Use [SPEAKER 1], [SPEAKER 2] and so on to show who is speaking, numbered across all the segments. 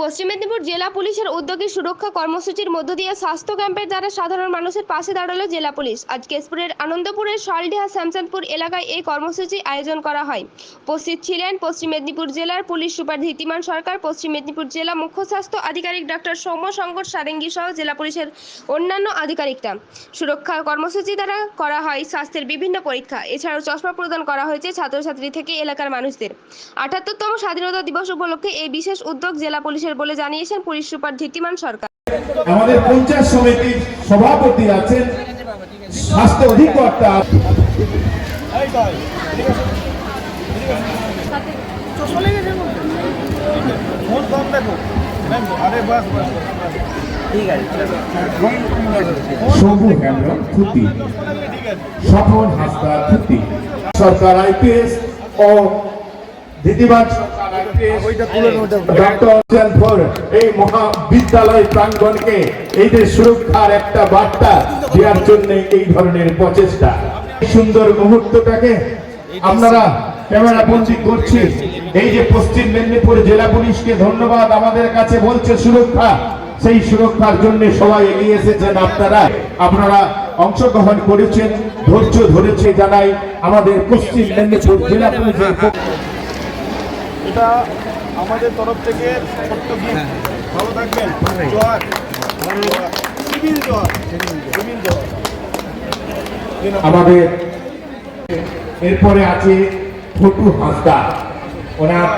[SPEAKER 1] পশ্চিম মেদিনীপুর জেলা পুলিশের উদ্যোগে সুরক্ষা কর্মসূচির মধ্য দিয়ে স্বাস্থ্য ক্যাম্পের দ্বারা সাধারণ মানুষের পাশে দাঁড়াল জেলা পুলিশ। আজ কেশপুরের আনন্দপুরের সলডিহা শ্যামচাঁদপুর এলাকায় এই কর্মসূচি আয়োজন করা হয়। উপস্থিত ছিলেন পশ্চিম মেদিনীপুর জেলার পুলিশ সুপার ধীতিমান সরকার, পশ্চিম মেদিনীপুর জেলা মুখ্য স্বাস্থ্য আধিকারিক ডক্টর সৌম্য শঙ্কর সারেঙ্গি সহ জেলা পুলিশের অন্যান্য আধিকারিকরা। সুরক্ষা কর্মসূচি দ্বারা করা হয় স্বাস্থ্যের বিভিন্ন পরীক্ষা। এছাড়াও চশমা প্রদান করা হয়েছে ছাত্রছাত্রী থেকে এলাকার মানুষদের। আটাত্তরতম স্বাধীনতা দিবস উপলক্ষে এই বিশেষ উদ্যোগ জেলা পুলিশের বলে জানিয়েছেন পুলিশ সুপার ধীতিমান সরকার।
[SPEAKER 2] আমাদের পঞ্চায়েত সমিতির সভাপতি আছেন, স্বাস্থ্য অধিকর্তা সরকার আইপিএস ও ধীতিমান সরকার পশ্চিম মেদিনীপুর জেলা পুলিশকে ধন্যবাদ আমাদের কাছে বলছে সুরক্ষা। সেই সুরক্ষার জন্য সবাই এগিয়ে এসেছেন আপনারা। আপনারা অংশগ্রহণ করেছেন, ধৈর্য ধরেছে জানাই আমাদের পশ্চিম মেদিনীপুর জেলা পুলিশের
[SPEAKER 3] এটা আমাদের তরফ থেকে ছোট্ট gift। ভালো থাকবেন। জোয়ার সিভিল জোয়ার সিভিল জোয়ার
[SPEAKER 2] আমাদের এরপরে আছে ফটু হাসদা। ওনার।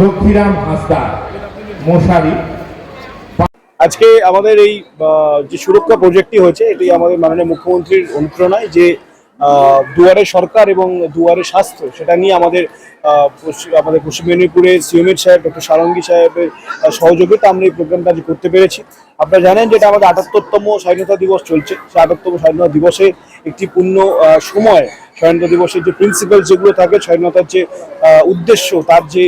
[SPEAKER 2] লক্ষ্মীরাম হাসদা মশারি।
[SPEAKER 4] আজকে আমাদের এই যে সুরক্ষা প্রজেক্টটি হয়েছে এটি আমাদের মাননীয় মুখ্যমন্ত্রীর অনুপ্রেরণায় যে দুয়ারে সরকার এবং দুয়ারে স্বাস্থ্য সেটা নিয়ে আমাদের আমাদের পশ্চিম মেদিনীপুরে সিএমএর সাহেব, ডক্টর সারঙ্গী সাহেবের সহযোগিতা আমরা এই প্রোগ্রামটা আজ করতে পেরেছি। আপনারা জানেন যেটা আমাদের আটাত্তরতম স্বাধীনতা দিবস চলছে। সেই আটাত্তম স্বাধীনতা দিবসে একটি পূর্ণ সময় স্বাধীনতা দিবসের যে প্রিন্সিপাল যেগুলো থাকে, স্বাধীনতার যে উদ্দেশ্য, তার যে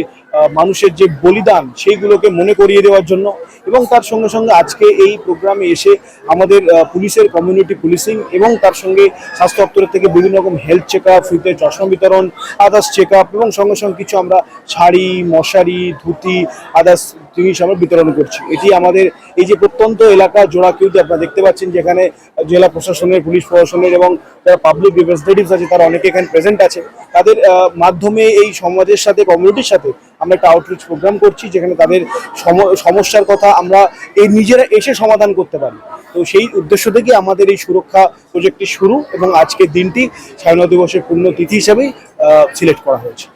[SPEAKER 4] মানুষের যে বলিদান, সেইগুলোকে মনে করিয়ে দেওয়ার জন্য এবং তার সঙ্গে সঙ্গে আজকে এই প্রোগ্রামে এসে আমাদের পুলিশের কমিউনিটি পুলিশিং এবং তার সঙ্গে স্বাস্থ্য দপ্তরের থেকে বিভিন্ন রকম হেলথ চেক আপ ফ্রিতে চশমা বিতরণ আদার্স চেক আপ এবং সঙ্গে সঙ্গে কিছু আমরা শাড়ি, মশারি, ধুতি আদার্স জিনিস আমরা বিতরণ করছি। এটি আমাদের এই যে প্রত্যন্ত এলাকা জোড়া জোড়াকিউতে আপনারা দেখতে পাচ্ছেন যেখানে জেলা প্রশাসনের, পুলিশ প্রশাসনের এবং যারা পাবলিক রিপ্রেজেন্টেটিভস আছে, তারা অনেকে এখানে প্রেজেন্ট আছে। তাদের মাধ্যমে এই সমাজের সাথে কমিউনিটির সাথে আমরা একটা আউটরিচ প্রোগ্রাম করছি, যেখানে তাদের সম- সমস্যার কথা আমরা এই নিজেরা এসে সমাধান করতে পারি। তো সেই উদ্দেশ্য থেকে আমাদের এই সুরক্ষা প্রজেক্টটি শুরু এবং আজকের দিনটি স্বাধীনতা দিবসের পূর্ণ তিথি হিসেবেই সিলেক্ট করা হয়েছে।